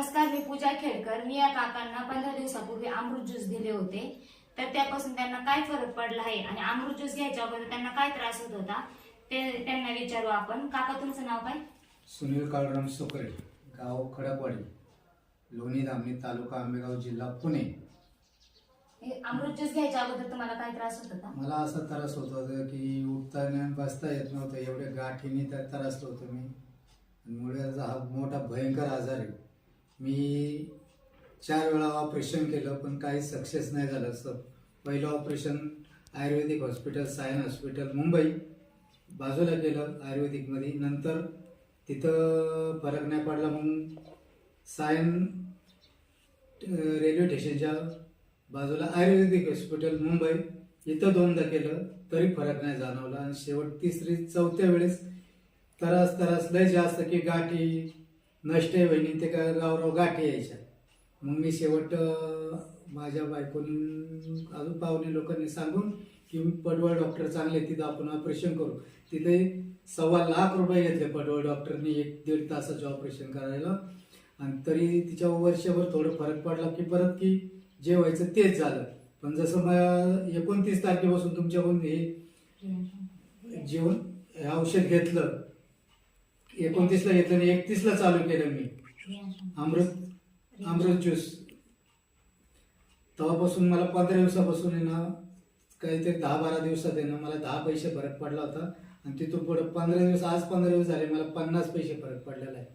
नमस्कार मी पूजा खेडकर. मी या काकांना पंधरा दिवसापूर्वी अमृत ज्यूस दिले होते. तर त्यापासून त्यांना काय फरक पडला आहे आणि अमृत ज्यूस घ्यायच्या अगोदर त्यांना काय त्रास होत होता ते त्यांना विचारू आपण. काका तुमचं नाव काय? सुनील काळूराम सुकरे गाव खडकवाडी लोणी धामणी तालुका आंबेगाव जिल्हा पुणे. हे अमृत ज्यूस घ्यायच्या अगोदर तुम्हाला काय त्रास होत होता? मला असा त्रास होत होता की उठता आणि बसता येत नव्हतं. एवढे गाठीने तर त्रासलो होतो मी. मुळव्याचा हा मोठा भयंकर आजार आहे. मी चार वेळा ऑपरेशन केलं पण काही सक्सेस नाही झालं असं. पहिलं operation Ayurvedic hospital Sion hospital Mumbai. बाजूला केलं आयुर्वेदिकमध्ये. नंतर तिथं फरक नाही पडला मग सायन रेल्वे स्टेशनच्या बाजूला आयुर्वेदिक हॉस्पिटल मुंबई. इथं दोनदा केलं तरी फरक नाही जाणवला. आणि शेवट तिसरी चौथ्या वेळेस त्रास त्रास लय जास्त की गाठी नष्टे बहिणी ते काय गावराव गाठी यायच्या. मग मी शेवट माझ्या बायकोनी अजून पाहुणे लोकांनी सांगून की मी पडवळ डॉक्टर चांगले तिथं आपण ऑपरेशन करू. तिथे सव्वा लाख रुपये घेतले पडवळ डॉक्टरनी एक दीड तासाचं ऑपरेशन करायला. आणि तरी तिच्या वर्षभर थोडं फरक पडला की परत की जे व्हायचं तेच झालं. पण जसं मग एकोणतीस तारखेपासून तुमच्याकडून हे जेवण हे औषध घेतलं एकोणतीसला घेतलं आणि एकतीसला चालू केलं मी. अमृत अमृत ज्यूस तेव्हापासून मला पंधरा दिवसापासून आहे ना काहीतरी दहा बारा दिवसात आहे ना मला दहा पैसे फरक पडला होता. आणि तिथून पुढे पंधरा दिवस आज पंधरा दिवस झाले मला पन्नास पैसे फरक पडलेला आहे.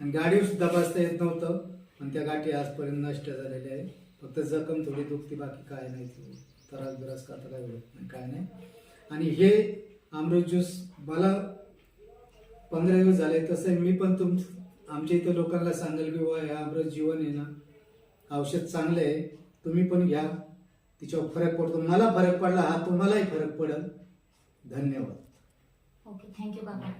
आणि गाडी सुद्धा बसता येत नव्हतं आणि त्या गाठी आजपर्यंत नष्ट झालेल्या आहे फक्त जखम थोडी दुखती बाकी काय नाही त्रास बिरास करता काय होत नाही काय नाही. आणि हे अमृत ज्यूस मला पंधरा दिवस झाले तसं मी पण तुम आमच्या इथं लोकांना सांगेल की वा या अमृत जीवन आहे ना औषध चांगलं आहे तुम्ही पण घ्या तिच्यावर फरक पडतो. मला फरक पडला हा तुम्हालाही फरक पडेल. धन्यवाद. ओके थँक्यू बाबा.